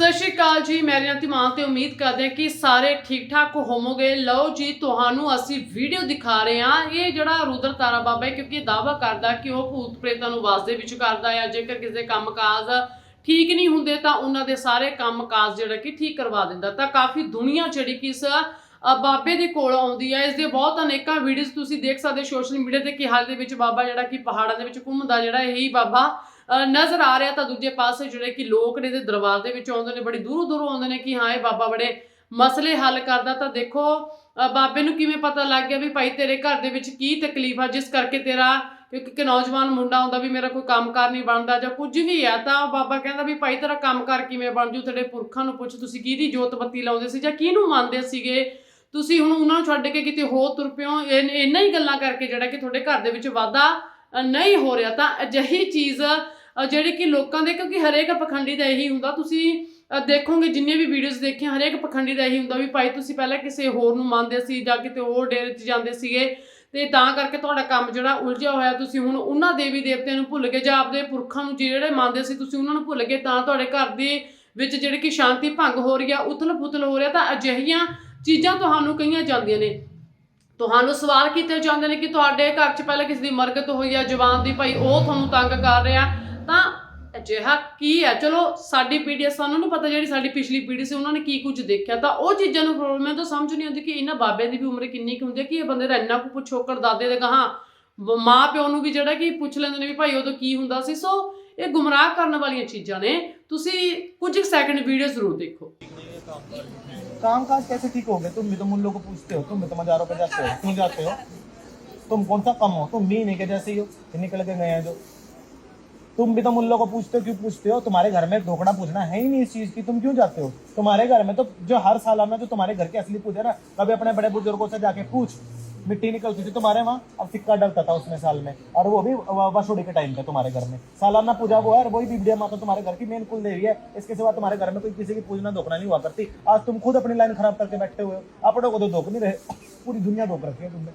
ਸਤਿ ਸ਼੍ਰੀ ਅਕਾਲ ਜੀ ਮੇਰੀ ਨਾਮ ਧੀਮਾਨ ਤੇ ਉਮੀਦ ਕਰਦੇ ਹਾਂ ਕਿ ਸਾਰੇ ਠੀਕ ਠਾਕ ਹੋਵੋਗੇ। ਲਓ ਜੀ, ਤੁਹਾਨੂੰ ਅਸੀਂ ਵੀਡੀਓ ਦਿਖਾ ਰਹੇ ਹਾਂ। ਇਹ ਜਿਹੜਾ ਰੁਦਰ ਤਾਰਾ ਬਾਬਾ ਹੈ, ਕਿਉਂਕਿ ਇਹ ਦਾਵਾ ਕਰਦਾ ਕਿ ਉਹ ਭੂਤ ਪ੍ਰੇਤਾਂ ਨੂੰ ਵਾਸਤੇ ਵਿੱਚ ਕਰਦਾ ਹੈ। ਜੇਕਰ ਕਿਸੇ ਦੇ ਕੰਮਕਾਜ ਠੀਕ ਨਹੀਂ ਹੁੰਦੇ, ਤਾਂ ਉਹਨਾਂ ਦੇ ਸਾਰੇ ਕੰਮਕਾਜ ਜਿਹੜਾ ਕਿ ਠੀਕ ਕਰਵਾ ਦਿੰਦਾ ਤਾਂ ਕਾਫੀ ਦੁਨੀਆ ਜਿਹੜੀ ਕਿ ਇਸ ਬਾਬੇ ਦੇ ਕੋਲ ਆਉਂਦੀ ਹੈ। ਇਸ ਦੇ ਬਹੁਤ ਅਨੇਕਾਂ ਵੀਡੀਓਜ਼ ਤੁਸੀਂ ਦੇਖ ਸਕਦੇ ਸੋਸ਼ਲ ਮੀਡੀਆ ਤੇ ਕਿ ਹਾਲ ਦੇ ਵਿੱਚ ਬਾਬਾ ਜਿਹੜਾ ਕਿ ਪਹਾੜਾਂ ਦੇ ਵਿੱਚ ਘੁੰਮਦਾ, ਜਿਹੜਾ ਇਹੀ ਬਾਬਾ ਨਜ਼ਰ ਆ ਰਿਹਾ ਤਾਂ ਦੂਜੇ ਪਾਸੇ ਜਿਹੜੇ ਕਿ ਲੋਕ ਨੇ ਦੇ ਦਰਬਾਰ ਦੇ ਵਿੱਚ ਆਉਂਦੇ ਨੇ, ਬੜੀ ਦੂਰੋਂ ਦੂਰੋਂ ਆਉਂਦੇ ਨੇ ਕਿ ਹਾਂ, ਇਹ ਬਾਬਾ ਬੜੇ ਮਸਲੇ ਹੱਲ ਕਰਦਾ। ਤਾਂ ਦੇਖੋ ਬਾਬੇ ਨੂੰ ਕਿਵੇਂ ਪਤਾ ਲੱਗ ਗਿਆ ਵੀ ਭਾਈ ਤੇਰੇ ਘਰ ਦੇ ਵਿੱਚ ਕੀ ਤਕਲੀਫ ਆ, ਜਿਸ ਕਰਕੇ ਤੇਰਾ ਕਿਉਂਕਿ ਇੱਕ ਨੌਜਵਾਨ ਮੁੰਡਾ ਹੁੰਦਾ ਵੀ ਮੇਰਾ ਕੋਈ ਕੰਮਕਾਰ ਨਹੀਂ ਬਣਦਾ ਜਾਂ ਕੁਝ ਵੀ ਆ, ਤਾਂ ਬਾਬਾ ਕਹਿੰਦਾ ਵੀ ਭਾਈ ਤੇਰਾ ਕੰਮਕਾਰ ਕਿਵੇਂ ਬਣ ਜੂ? ਤੇਰੇ ਪੁਰਖਾਂ ਨੂੰ ਪੁੱਛ, ਤੁਸੀਂ ਕਿਹਦੀ ਜੋਤ ਬੱਤੀ ਲਾਉਂਦੇ ਸੀ ਜਾਂ ਕਿਹਨੂੰ ਮੰਨਦੇ ਸੀਗੇ? ਤੁਸੀਂ ਹੁਣ ਉਹਨਾਂ ਨੂੰ ਛੱਡ ਕੇ ਕਿਤੇ ਹੋਰ ਤੁਰ ਪਿਓ? ਇਨ- ਇਹਨਾਂ ਹੀ ਗੱਲਾਂ ਕਰਕੇ ਜਿਹੜਾ ਕਿ ਤੁਹਾਡੇ ਘਰ ਦੇ ਵਿੱਚ ਵਾਧਾ ਨਹੀਂ ਹੋ ਰਿਹਾ। ਤਾਂ ਅਜਿਹੀ ਚੀਜ਼ ਜਿਹੜੇ ਕਿ ਲੋਕਾਂ ਦੇ, ਕਿਉਂਕਿ ਹਰੇਕ ਪਖੰਡੀ ਦਾ ਇਹੀ ਹੁੰਦਾ, ਤੁਸੀਂ ਦੇਖੋਗੇ ਜਿੰਨੇ ਵੀ ਵੀਡੀਓਜ਼ ਦੇਖੀਆਂ, ਹਰੇਕ ਪਖੰਡੀ ਦਾ ਇਹੀ ਹੁੰਦਾ ਵੀ ਭਾਈ ਤੁਸੀਂ ਪਹਿਲਾਂ ਕਿਸੇ ਹੋਰ ਨੂੰ ਮੰਨਦੇ ਸੀ ਜਾਂ ਕਿਤੇ ਹੋਰ ਡੇਰੇ 'ਚ ਜਾਂਦੇ ਸੀਗੇ, ਤੇ ਤਾਂ ਕਰਕੇ ਤੁਹਾਡਾ ਕੰਮ ਜਿਹੜਾ ਉਲਝਿਆ ਹੋਇਆ, ਤੁਸੀਂ ਹੁਣ ਉਹਨਾਂ ਦੇਵੀ ਦੇਵਤਿਆਂ ਨੂੰ ਭੁੱਲ ਗਏ ਜਾਂ ਆਪਦੇ ਪੁਰਖਾਂ ਨੂੰ ਜਿਹੜੇ ਮੰਨਦੇ ਸੀ, ਤੁਸੀਂ ਉਹਨਾਂ ਨੂੰ ਭੁੱਲ ਗਏ, ਤਾਂ ਤੁਹਾਡੇ ਘਰ ਦੇ ਵਿੱਚ ਜਿਹੜੀ ਕਿ ਸ਼ਾਂਤੀ ਭੰਗ ਹੋ ਰਹੀ ਆ ਉਥਲ ਪੁਥਲ ਹੋ ਰਿਹਾ, ਤਾਂ ਅਜਿਹੀਆਂ ਚੀਜ਼ਾਂ ਤੁਹਾਨੂੰ ਕਹੀਆਂ ਜਾਂਦੀਆਂ ਨੇ। ਤੁਹਾਨੂੰ ਸਵਾਲ ਕੀਤੇ ਜਾਂਦੇ ਨੇ ਕਿ ਤੁਹਾਡੇ ਘਰ 'ਚ ਪਹਿਲਾਂ ਕਿਸੇ ਦੀ ਮਰਗਤ ਹੋਈ ਆ, ਜਵਾਨ ਦੀ ਭਾਈ ਉਹ ਤੁਹਾਨੂੰ ਤੰਗ ਕਰ ਰਿਹਾ ਤਾਂ ਅਜਿਹਾ ਕੀ ਹੈ ਚਲੋ ਸਾਡੀ ਪੀੜ੍ਹੀ ਹੈ, ਸਾਨੂੰ ਨਹੀਂ ਪਤਾ ਜਿਹੜੀ ਸਾਡੀ ਪਿਛਲੀ ਪੀੜ੍ਹੀ ਸੀ ਉਹਨਾਂ ਨੇ ਕੀ ਕੁਝ ਦੇਖਿਆ ਤਾਂ ਉਹ ਚੀਜ਼ਾਂ ਨੂੰ ਪ੍ਰੋਬਲਮ ਹੈ ਤਾਂ ਸਮਝ ਨਹੀਂ ਆਉਂਦੀ ਕਿ ਇਹਨਾਂ ਬਾਬਿਆਂ ਦੀ ਵੀ ਉਮਰ ਕਿੰਨੀ ਕੁ ਹੁੰਦੀ ਹੈ ਕਿ ਇਹ ਬੰਦੇ ਦਾ ਇੰਨਾ ਕੁ ਪੁੱਛੋਕੜ ਦਾਦੇ ਦੇ ਗਾਹਾਂ ਮਾਂ ਪਿਓ ਨੂੰ ਵੀ ਜਿਹੜਾ ਕਿ ਪੁੱਛ ਲੈਂਦੇ ਨੇ ਵੀ ਭਾਈ ਉਦੋਂ ਕੀ ਹੁੰਦਾ ਸੀ ਸੋ ਇਹ ਗੁੰਮਰਾਹ ਕਰਨ ਵਾਲੀਆਂ ਚੀਜ਼ਾਂ ਨੇ ਤੁਸੀਂ ਕੁਝ ਸੈਕਿੰਡ ਵੀਡੀਓ ਜ਼ਰੂਰ ਦੇਖੋ काम काज कैसे ठीक हो गए तुम भी तो मुल्लों को पूछते हो तुम भी तो मजारों पे जाते हो क्यों जाते हो तुम कौन सा कम हो तुम भी नहीं के जैसे ही हो कि निकल के गए हैं जो तुम भी तो मुल्लों को पूछते हो, क्यों पूछते हो? तुम्हारे घर में ढोकड़ा पूछना है ही नहीं इस चीज़ की। तुम क्यों जाते हो? तुम्हारे घर में तो जो हर साल में जो तुम्हारे घर के असली पूजा ना, कभी अपने बड़े बुज़ुर्गों से जाके पूछ, मिट्टी निकलती थी तुम्हारे वहाँ, अब सिक्का डलता था उसमें साल में, और वो भी वसुड़ी के टाइम पे तुम्हारे घर में। सालाना पूजा वो है, और वही बीबिया माता तो तुम्हारे घर की मेन कुल देवी है, इसके सिवा तुम्हारे घर में कोई किसी की पूजना धोखना नहीं हुआ करती। आज तुम खुद अपनी लाइन खराब करके बैठे हुए हो, अपने को तो धोख नहीं रहे। पूरी दुनिया धोख रखी है तुमने।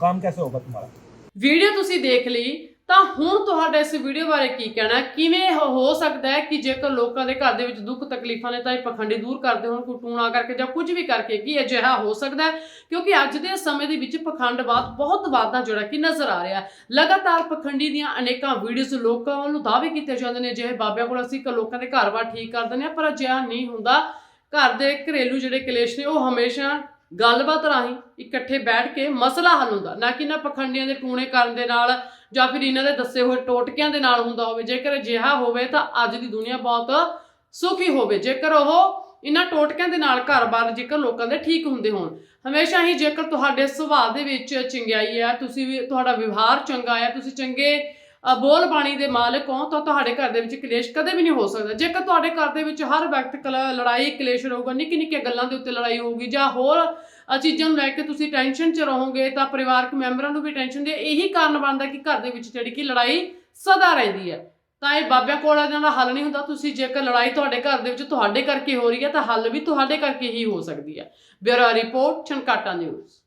काम कैसे होगा तुम्हारा? वीडियो तुम देख ली ਤਾਂ ਹੁਣ ਤੁਹਾਡਾ ਇਸ ਵੀਡੀਓ ਬਾਰੇ ਕੀ ਕਹਿਣਾ ਕਿਵੇਂ ਹੋ ਸਕਦਾ ਹੈ ਕਿ ਜੇਕਰ ਲੋਕਾਂ ਦੇ ਘਰ ਦੇ ਵਿੱਚ ਦੁੱਖ ਤਕਲੀਫਾਂ ਨੇ ਤਾਂ ਇਹ ਪਖੰਡੀ ਦੂਰ ਕਰਦੇ ਹੋਣ ਕੋਈ ਟੂਣਾ ਕਰਕੇ ਜਾਂ ਕੁਝ ਵੀ ਕਰਕੇ ਕੀ ਅਜਿਹਾ ਹੋ ਸਕਦਾ ਹੈ? ਕਿਉਂਕਿ ਅੱਜ ਦੇ ਸਮੇਂ ਦੇ ਵਿੱਚ ਪਖੰਡਵਾਦ ਬਹੁਤ ਵਾਧਾ ਜਿਹੜਾ ਕਿ ਨਜ਼ਰ ਆ ਰਿਹਾ ਲਗਾਤਾਰ ਪਖੰਡੀ ਦੀਆਂ ਅਨੇਕਾਂ ਵੀਡੀਓਜ਼ ਲੋਕਾਂ ਵੱਲੋਂ ਦਾਅਵੇ ਕੀਤੇ ਜਾਂਦੇ ਨੇ, ਜਿਹੇ ਬਾਬਿਆਂ ਕੋਲ ਅਸੀਂ ਲੋਕਾਂ ਦੇ ਘਰ-ਬਾਰ ਠੀਕ ਕਰ ਦਿੰਦੇ ਹਾਂ, ਪਰ ਅਜਿਹਾ ਨਹੀਂ ਹੁੰਦਾ। ਘਰ ਦੇ ਘਰੇਲੂ ਜਿਹੜੇ ਕਲੇਸ਼ ਨੇ, ਉਹ ਹਮੇਸ਼ਾ ਗੱਲਬਾਤ ਰਾਹੀਂ ਇਕੱਠੇ ਬੈਠ ਕੇ ਮਸਲਾ ਹੱਲ ਹੁੰਦਾ। ਨਾ ਕਿ ਨਾ ਪਖੰਡੀਆਂ ਦੇ ਟੂਣੇ ਕਰਨ ਦੇ ਨਾਲ ਜਾਂ ਫਿਰ ਇਹਨਾਂ ਦੇ ਦੱਸੇ ਹੋਏ ਟੋਟਕਿਆਂ ਦੇ ਨਾਲ ਹੁੰਦਾ ਹੋਵੇ। ਜੇਕਰ ਅਜਿਹਾ ਹੋਵੇ ਤਾਂ ਅੱਜ ਦੀ ਦੁਨੀਆ ਬਹੁਤ ਸੁਖੀ ਹੋਵੇ। ਜੇਕਰ ਉਹ ਇਹਨਾਂ ਟੋਟਕਿਆਂ ਦੇ ਨਾਲ ਘਰ-ਬਾਰ ਜੇਕਰ ਲੋਕਾਂ ਦੇ ਠੀਕ ਹੁੰਦੇ ਹੋਣ। ਹਮੇਸ਼ਾ ਹੀ ਜੇਕਰ ਤੁਹਾਡੇ ਸੁਭਾਅ ਦੇ ਵਿੱਚ ਚੰਗਿਆਈ ਹੈ ਤੁਸੀਂ ਵੀ ਤੁਹਾਡਾ ਵਿਵਹਾਰ ਚੰਗਾ ਹੈ ਤੁਸੀਂ ਚੰਗੇ ਬੋਲ ਬਾਣੀ ਦੇ ਮਾਲਕ ਹੋ, ਤਾਂ ਤੁਹਾਡੇ ਘਰ ਦੇ ਵਿੱਚ ਕਲੇਸ਼ ਕਦੇ ਵੀ ਨਹੀਂ ਹੋ ਸਕਦਾ। ਜੇਕਰ ਤੁਹਾਡੇ ਘਰ ਦੇ ਵਿੱਚ ਹਰ ਵਕਤ ਕਲ- ਲੜਾਈ, ਕਲੇਸ਼ ਰਹੂਗਾ ਨਿੱਕੀ ਨਿੱਕੀਆਂ ਗੱਲਾਂ ਦੇ ਉੱਤੇ ਲੜਾਈ ਹੋਊਗੀ, ਜਾਂ ਹੋਰ ਚੀਜ਼ਾਂ ਨੂੰ ਲੈ ਕੇ ਤੁਸੀਂ ਟੈਨਸ਼ਨ 'ਚ ਰਹੋਗੇ, ਤਾਂ ਪਰਿਵਾਰਕ ਮੈਂਬਰਾਂ ਨੂੰ ਵੀ ਟੈਨਸ਼ਨ ਦੇ ਇਹੀ ਕਾਰਨ ਬਣਦਾ ਕਿ ਘਰ ਦੇ ਵਿੱਚ ਜਿਹੜੀ ਕਿ ਲੜਾਈ ਸਦਾ ਰਹਿੰਦੀ ਹੈ। ਤਾਂ ਇਹ ਬਾਬਿਆਂ ਕੋਲ ਇਹਨਾਂ ਦਾ ਹੱਲ ਨਹੀਂ ਹੁੰਦਾ। ਤੁਸੀਂ ਜੇਕਰ ਲੜਾਈ ਤੁਹਾਡੇ ਘਰ ਦੇ ਵਿੱਚ ਤੁਹਾਡੇ ਕਰਕੇ ਹੋ ਰਹੀ ਹੈ, ਤਾਂ ਹੱਲ ਵੀ ਤੁਹਾਡੇ ਕਰਕੇ ਹੀ ਹੋ ਸਕਦੀ ਹੈ। Bureau report, Chhankata news.